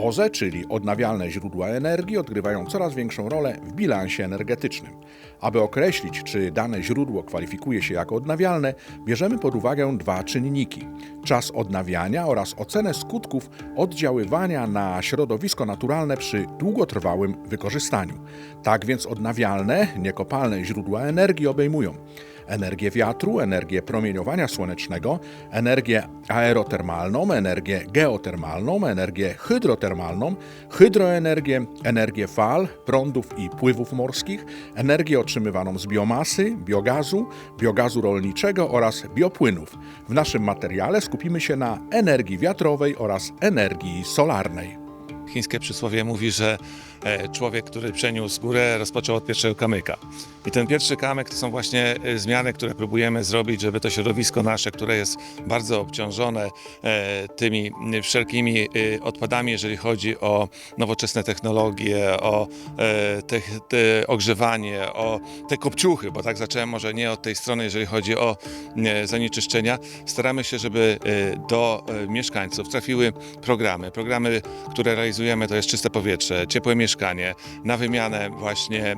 OZE, czyli odnawialne źródła energii, odgrywają coraz większą rolę w bilansie energetycznym. Aby określić, czy dane źródło kwalifikuje się jako odnawialne, bierzemy pod uwagę dwa czynniki: czas odnawiania oraz ocenę skutków oddziaływania na środowisko naturalne przy długotrwałym wykorzystaniu. Tak więc odnawialne, niekopalne źródła energii obejmują energię wiatru, energię promieniowania słonecznego, energię aerotermalną, energię geotermalną, energię hydrotermalną, hydroenergię, energię fal, prądów i pływów morskich, energię otrzymywaną z biomasy, biogazu, biogazu rolniczego oraz biopłynów. W naszym materiale skupimy się na energii wiatrowej oraz energii solarnej. Chińskie przysłowie mówi, że e, człowiek, który przeniósł górę, rozpoczął od pierwszego kamyka. I ten pierwszy kamyk to są właśnie e, zmiany, które próbujemy zrobić, żeby to środowisko nasze, które jest bardzo obciążone e, tymi wszelkimi odpadami, jeżeli chodzi o nowoczesne technologie, o te, te ogrzewanie, o te kopciuchy, bo tak zacząłem może nie od tej strony, jeżeli chodzi o zanieczyszczenia. Staramy się, żeby do mieszkańców trafiły programy. Programy, które realizujemy to jest czyste powietrze, ciepłe mieszkanie, na wymianę właśnie e,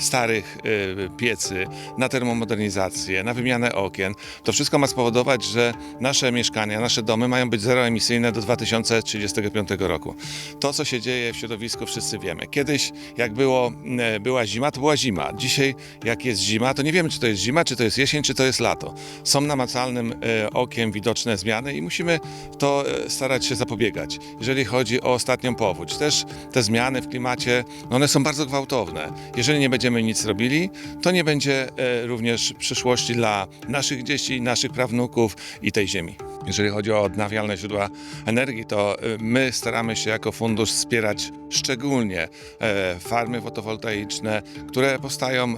starych e, piecy, na termomodernizację, na wymianę okien. To wszystko ma spowodować, że nasze mieszkania, nasze domy mają być zeroemisyjne do 2035 roku. To, co się dzieje w środowisku, wszyscy wiemy. Kiedyś, jak było, e, była zima, to była zima. Dzisiaj, jak jest zima, to nie wiemy, czy to jest zima, czy to jest jesień, czy to jest lato. Są namacalnym okiem widoczne zmiany i musimy to starać się zapobiegać. Jeżeli chodzi o ostatnią powódź, też te zmiany w klimacie, no one są bardzo gwałtowne. Jeżeli nie będziemy nic robili, to nie będzie e, również przyszłości dla naszych dzieci, naszych prawnuków i tej ziemi. Jeżeli chodzi o odnawialne źródła energii, to e, my staramy się jako fundusz wspierać szczególnie e, farmy fotowoltaiczne, które powstają e,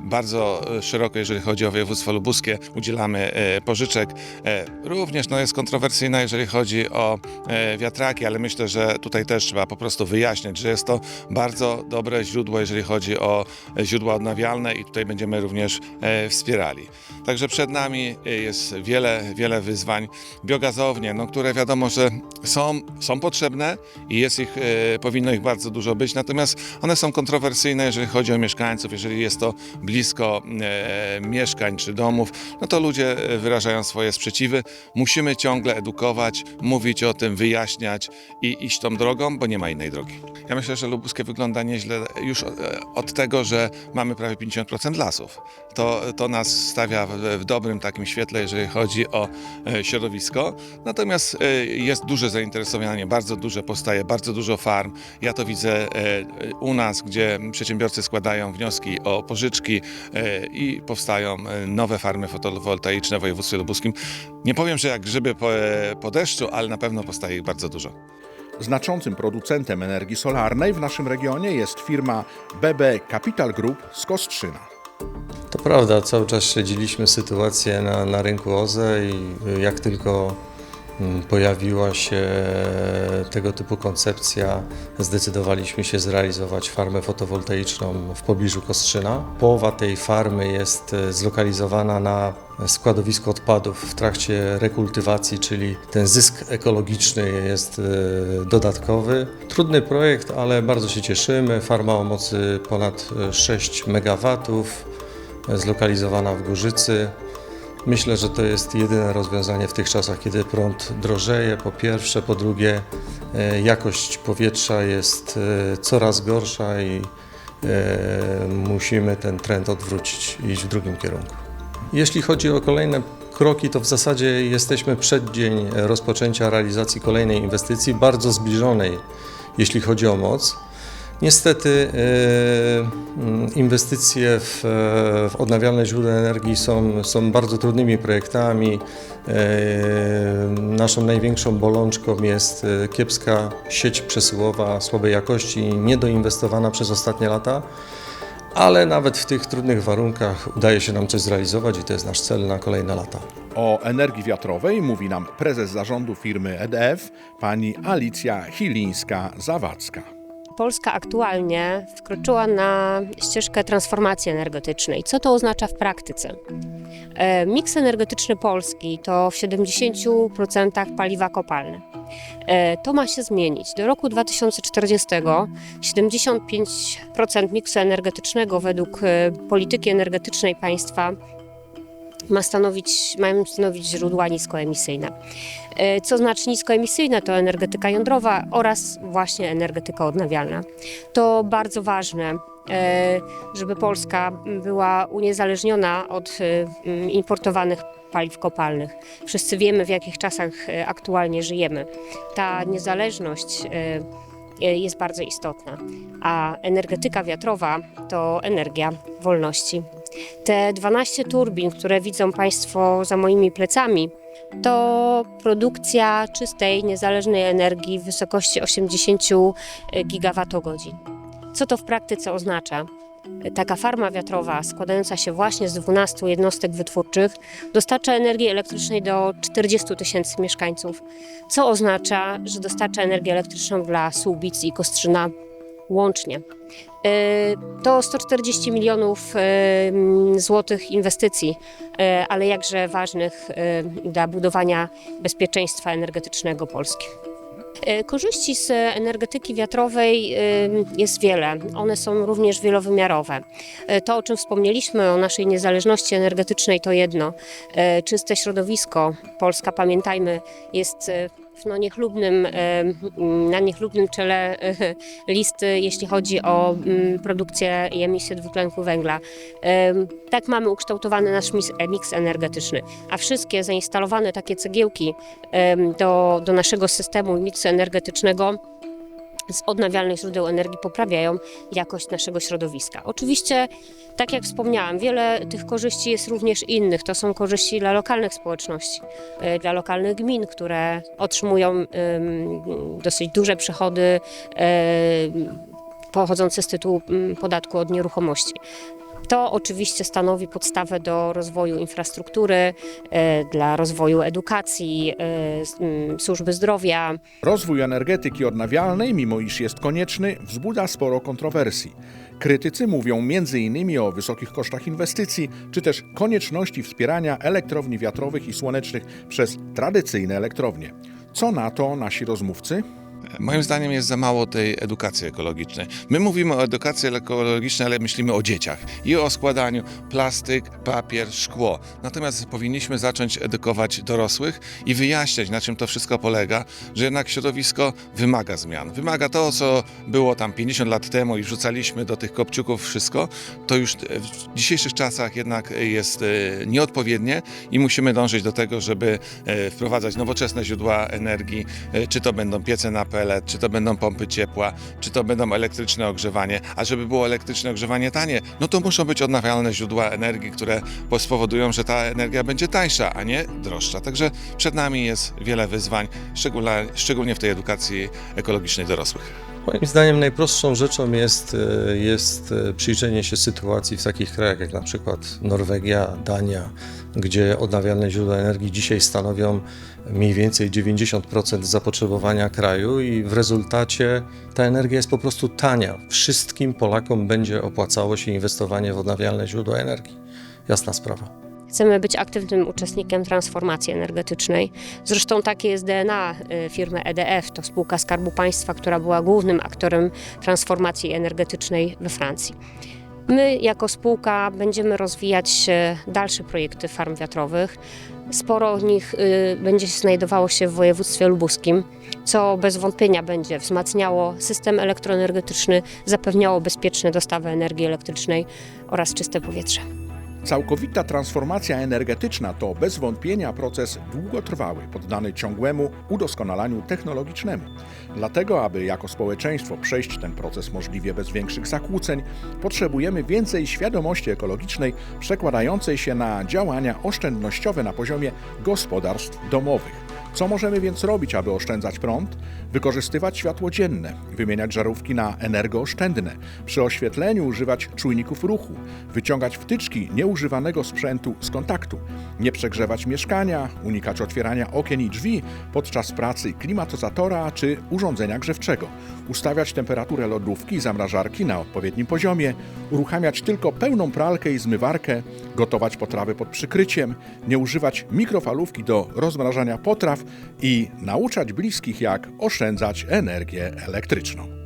bardzo e, szeroko, jeżeli chodzi o województwo lubuskie. Udzielamy pożyczek. Również no, jest kontrowersyjna, jeżeli chodzi o wiatraki, ale myślę, że tutaj też trzeba po prostu wyjaśniać, że jest to bardzo dobre źródło, jeżeli chodzi o źródła odnawialne i tutaj będziemy również wspierali. Także przed nami jest wiele, wiele wyzwań. Biogazownie, no, które wiadomo, że są, są potrzebne i jest ich, e, powinno ich bardzo dużo być, natomiast one są kontrowersyjne, jeżeli chodzi o mieszkańców, jeżeli jest to blisko e, mieszkań czy domów, no to ludzie e, wyrażają swoje sprzeciwy. Musimy ciągle edukować, mówić o tym, wyjaśniać i iść tą drogą, bo nie ma innej drogi. Ja myślę, że Lubuskie wygląda nieźle już e, od tego, że mamy prawie 50% lasów. To, to nas stawia w, w dobrym takim świetle, jeżeli chodzi o e, środowisko. Natomiast e, jest duże zainteresowanie, bardzo duże powstaje, bardzo dużo farm. Ja to widzę e, u nas, gdzie przedsiębiorcy składają wnioski o pożyczki e, i powstają nowe farmy fotowoltaiczne w województwie lubuskim. Nie powiem, że jak grzyby po, po deszczu, ale na pewno powstaje ich bardzo dużo. Znaczącym producentem energii solarnej w naszym regionie jest firma BB Capital Group z Kostrzyna. To prawda, cały czas śledziliśmy sytuację na, na rynku OZE i jak tylko mm, pojawiła się tego typu koncepcja, zdecydowaliśmy się zrealizować farmę fotowoltaiczną w pobliżu Kostrzyna. Połowa tej farmy jest y, zlokalizowana na składowisku odpadów w trakcie rekultywacji, czyli ten zysk ekologiczny jest y, dodatkowy. Trudny projekt, ale bardzo się cieszymy. Farma o mocy ponad y, 6 MW, zlokalizowana w Górzycy. Myślę, że to jest jedyne rozwiązanie w tych czasach, kiedy prąd drożeje. Po pierwsze, po drugie, e, jakość powietrza jest e, coraz gorsza i e, musimy ten trend odwrócić i iść w drugim kierunku. Jeśli chodzi o kolejne kroki, to w zasadzie jesteśmy przed dzień rozpoczęcia realizacji kolejnej inwestycji, bardzo zbliżonej, jeśli chodzi o moc. Niestety e, mm, inwestycje w, e, w odnawialne źródła energii są, są bardzo trudnymi projektami. E, Naszą największą bolączką jest kiepska sieć przesyłowa słabej jakości, niedoinwestowana przez ostatnie lata. Ale nawet w tych trudnych warunkach udaje się nam coś zrealizować i to jest nasz cel na kolejne lata. O energii wiatrowej mówi nam prezes zarządu firmy EDF, pani Alicja Chilińska-Zawadzka. Polska aktualnie wkroczyła na ścieżkę transformacji energetycznej. Co to oznacza w praktyce? E, Miks energetyczny Polski to w 70% paliwa kopalne. E, To ma się zmienić. Do roku 2040 75% miksu energetycznego według e, polityki energetycznej państwa ma stanowić, mają stanowić źródła niskoemisyjne. E, Co znaczy niskoemisyjne? To energetyka jądrowa oraz właśnie energetyka odnawialna. To bardzo ważne, e, żeby Polska była uniezależniona od e, importowanych paliw kopalnych. Wszyscy wiemy, w jakich czasach aktualnie żyjemy. Ta niezależność jest bardzo istotna, a energetyka wiatrowa to energia wolności. Te 12 turbin, które widzą Państwo za moimi plecami, to produkcja czystej, niezależnej energii w wysokości 80 gigawattogodzin. Co to w praktyce oznacza? Taka farma wiatrowa składająca się właśnie z 12 jednostek wytwórczych dostarcza energii elektrycznej do 40 tysięcy mieszkańców, co oznacza, że dostarcza energię elektryczną dla Słubic i Kostrzyna łącznie. E, To 140 milionów e, złotych inwestycji, e, ale jakże ważnych dla budowania bezpieczeństwa energetycznego Polski. Korzyści z energetyki wiatrowej jest wiele. One są również wielowymiarowe. To, o czym wspomnieliśmy, o naszej niezależności energetycznej, to jedno. Czyste środowisko. Polska, pamiętajmy, jest no, niechlubnym, e, na niechlubnym czele e, listy, jeśli chodzi o mm, produkcję i emisję dwutlenku węgla. Em, Tak mamy ukształtowany nasz e, miks energetyczny, a wszystkie zainstalowane takie cegiełki do, do naszego systemu miksu energetycznego z odnawialnych źródeł energii poprawiają jakość naszego środowiska. Oczywiście, tak jak wspomniałam, wiele tych korzyści jest również innych. To są korzyści dla lokalnych społeczności, e, dla lokalnych gmin, które otrzymują dosyć duże przychody em, pochodzące z tytułu podatku od nieruchomości. To oczywiście stanowi podstawę do rozwoju infrastruktury, e, dla rozwoju edukacji, e, służby zdrowia, Rozwój energetyki odnawialnej, mimo iż jest konieczny, wzbudza sporo kontrowersji. Krytycy mówią m.in. o wysokich kosztach inwestycji, czy też konieczności wspierania elektrowni wiatrowych i słonecznych przez tradycyjne elektrownie. Co na to nasi rozmówcy? Moim zdaniem jest za mało tej edukacji ekologicznej. My mówimy o edukacji ekologicznej, ale myślimy o dzieciach i o składaniu plastyk, papier, szkło. Natomiast powinniśmy zacząć edukować dorosłych i wyjaśniać, na czym to wszystko polega, że jednak środowisko wymaga zmian. Wymaga to, co było tam 50 lat temu i wrzucaliśmy do tych kopciuków wszystko, to już w dzisiejszych czasach jednak jest e, nieodpowiednie i musimy dążyć do tego, żeby e, wprowadzać nowoczesne źródła energii, e, czy to będą piece na pelet, czy to będą pompy ciepła, czy to będą elektryczne ogrzewanie. A żeby było elektryczne ogrzewanie tanie, no to muszą być odnawialne źródła energii, które po- spowodują, że ta energia będzie tańsza, a nie droższa. Także przed nami jest wiele wyzwań, szczególnie w tej edukacji ekologicznej dorosłych. Moim zdaniem najprostszą rzeczą jest, e, jest e, przyjrzenie się sytuacji w takich krajach jak na przykład Norwegia, Dania, gdzie odnawialne źródła energii dzisiaj stanowią mniej więcej 90% zapotrzebowania kraju i w rezultacie ta energia jest po prostu tania. Wszystkim Polakom będzie opłacało się inwestowanie w odnawialne źródła energii. Jasna sprawa. Chcemy być aktywnym uczestnikiem transformacji energetycznej. Zresztą takie jest DNA y, firmy EDF, to spółka Skarbu Państwa, która była głównym aktorem transformacji energetycznej we Francji. My jako spółka będziemy rozwijać dalsze projekty farm wiatrowych. Sporo z nich y, będzie znajdowało się w województwie lubuskim, co bez wątpienia będzie wzmacniało system elektroenergetyczny, zapewniało bezpieczne dostawy energii elektrycznej oraz czyste powietrze. Całkowita transformacja energetyczna to bez wątpienia proces długotrwały, poddany ciągłemu udoskonalaniu technologicznemu. Dlatego, aby jako społeczeństwo przejść ten proces możliwie bez większych zakłóceń, potrzebujemy więcej świadomości ekologicznej przekładającej się na działania oszczędnościowe na poziomie gospodarstw domowych. Co możemy więc robić, aby oszczędzać prąd? Wykorzystywać światło dzienne, wymieniać żarówki na energooszczędne, przy oświetleniu używać czujników ruchu, wyciągać wtyczki nieużywanego sprzętu z kontaktu, nie przegrzewać mieszkania, unikać otwierania okien i drzwi podczas pracy klimatyzatora czy urządzenia grzewczego, ustawiać temperaturę lodówki i zamrażarki na odpowiednim poziomie, uruchamiać tylko pełną pralkę i zmywarkę, gotować potrawy pod przykryciem, nie używać mikrofalówki do rozmrażania potraw i nauczać bliskich jak oszczędzać energię elektryczną.